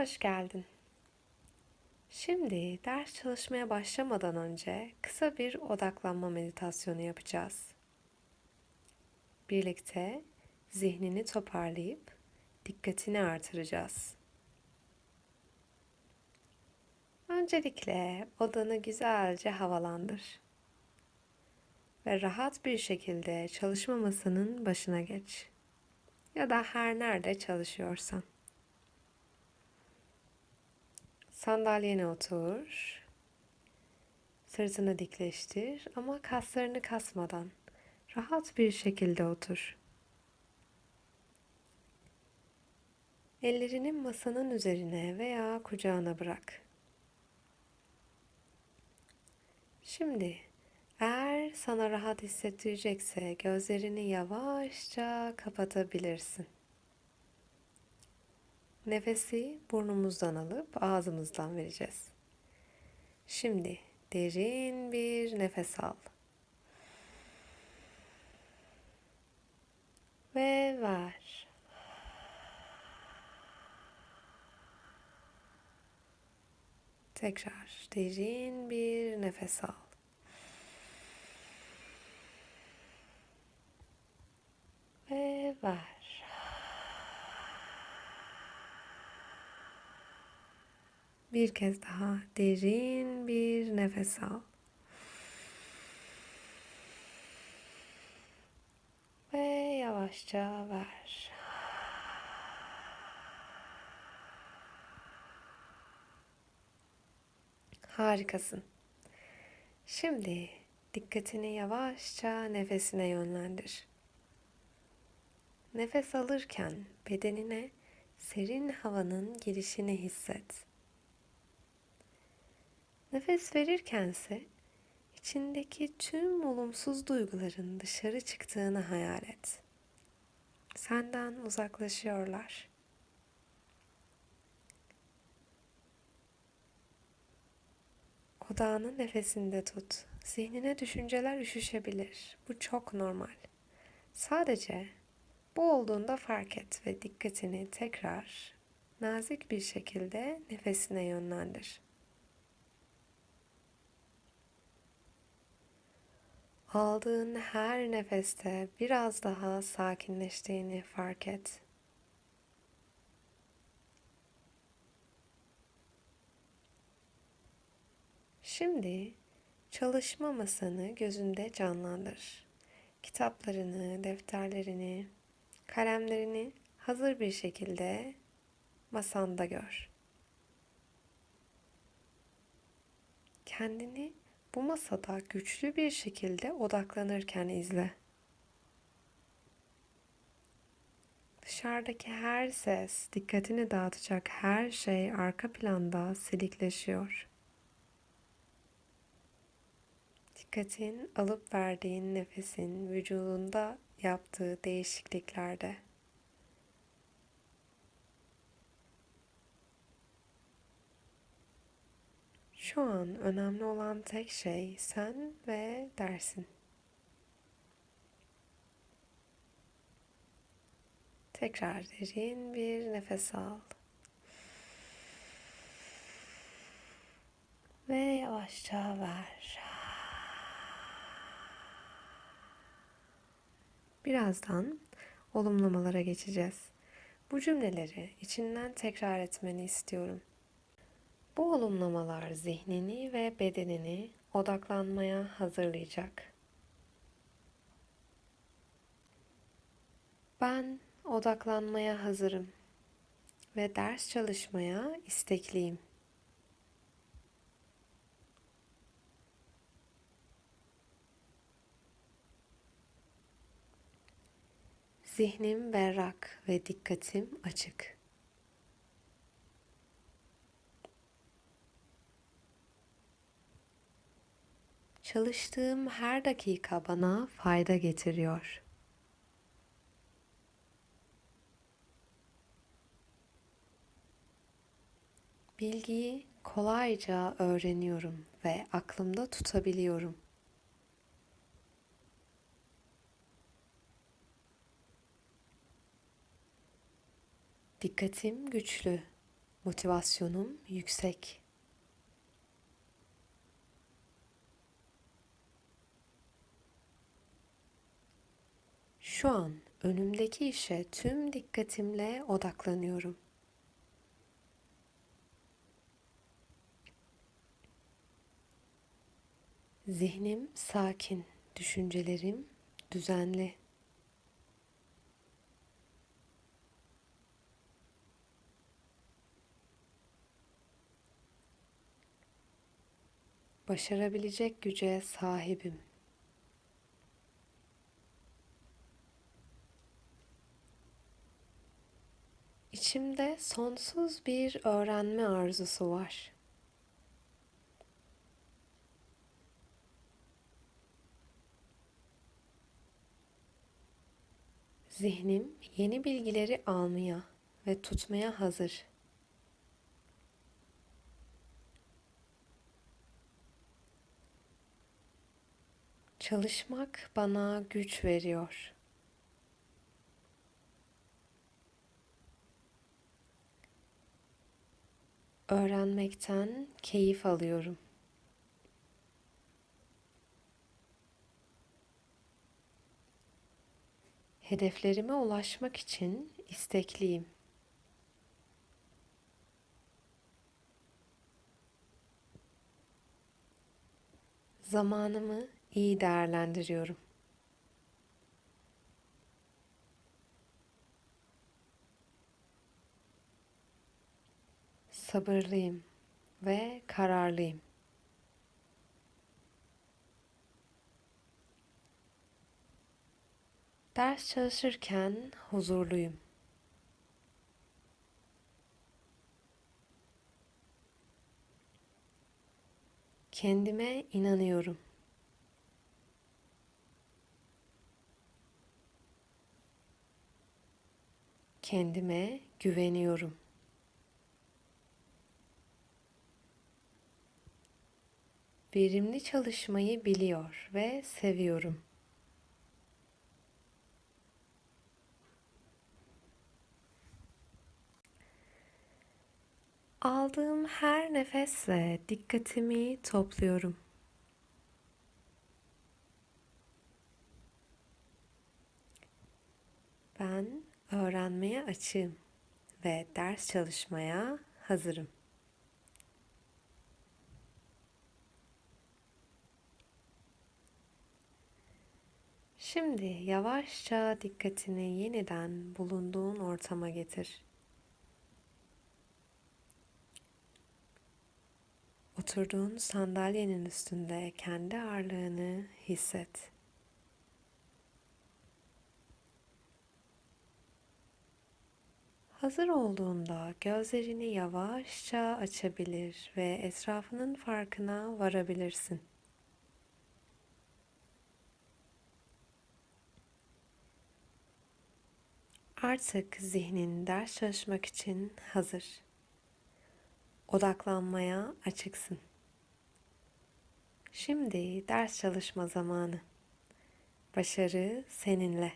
Hoş geldin. Şimdi ders çalışmaya başlamadan önce kısa bir odaklanma meditasyonu yapacağız. Birlikte zihnini toparlayıp dikkatini artıracağız. Öncelikle odanı güzelce havalandır. Ve rahat bir şekilde çalışma masanın başına geç. Ya da her nerede çalışıyorsan. Sandalyene otur. Sırtını dikleştir ama kaslarını kasmadan rahat bir şekilde otur. Ellerini masanın üzerine veya kucağına bırak. Şimdi eğer sana rahat hissettirecekse gözlerini yavaşça kapatabilirsin. Nefesi burnumuzdan alıp ağzımızdan vereceğiz. Şimdi derin bir nefes al. Ve ver. Tekrar derin bir nefes al. Ve ver. Bir kez daha derin bir nefes al. Ve yavaşça ver. Harikasın. Şimdi dikkatini yavaşça nefesine yönlendir. Nefes alırken bedenine serin havanın girişini hisset. Nefes verirkense içindeki tüm olumsuz duyguların dışarı çıktığını hayal et. Senden uzaklaşıyorlar. Odağını nefesinde tut. Zihnine düşünceler üşüşebilir. Bu çok normal. Sadece bu olduğunda fark et ve dikkatini tekrar nazik bir şekilde nefesine yönlendir. Aldığın her nefeste biraz daha sakinleştiğini fark et. Şimdi çalışma masanı gözünde canlandır. Kitaplarını, defterlerini, kalemlerini hazır bir şekilde masanda gör. Kendini bu masada güçlü bir şekilde odaklanırken izle. Dışarıdaki her ses, dikkatini dağıtacak her şey arka planda silikleşiyor. Dikkatin alıp verdiğin nefesin vücudunda yaptığı değişikliklerde. Şu an önemli olan tek şey sen ve dersin. Tekrar derin bir nefes al. Ve yavaşça ver. Birazdan olumlamalara geçeceğiz. Bu cümleleri içinden tekrar etmeni istiyorum. Bu olumlamalar zihnini ve bedenini odaklanmaya hazırlayacak. Ben odaklanmaya hazırım ve ders çalışmaya istekliyim. Zihnim berrak ve dikkatim açık. Çalıştığım her dakika bana fayda getiriyor. Bilgiyi kolayca öğreniyorum ve aklımda tutabiliyorum. Dikkatim güçlü Motivasyonum yüksek. Şu an önümdeki işe tüm dikkatimle odaklanıyorum. Zihnim sakin, düşüncelerim düzenli. Başarabilecek güce sahibim. İçimde sonsuz bir öğrenme arzusu var. Zihnim yeni bilgileri almaya ve tutmaya hazır. Çalışmak bana güç veriyor. Öğrenmekten keyif alıyorum. Hedeflerime ulaşmak için istekliyim. Zamanımı iyi değerlendiriyorum. Sabırlıyım ve kararlıyım. Ders çalışırken huzurluyum. Kendime inanıyorum. Kendime güveniyorum. Verimli çalışmayı biliyor ve seviyorum. Aldığım her nefesle dikkatimi topluyorum. Ben öğrenmeye açığım ve ders çalışmaya hazırım. Şimdi yavaşça dikkatini yeniden bulunduğun ortama getir. Oturduğun sandalyenin üstünde kendi ağırlığını hisset. Hazır olduğunda gözlerini yavaşça açabilir ve etrafının farkına varabilirsin. Artık zihnin ders çalışmak için hazır. Odaklanmaya açıksın. Şimdi ders çalışma zamanı. Başarı seninle.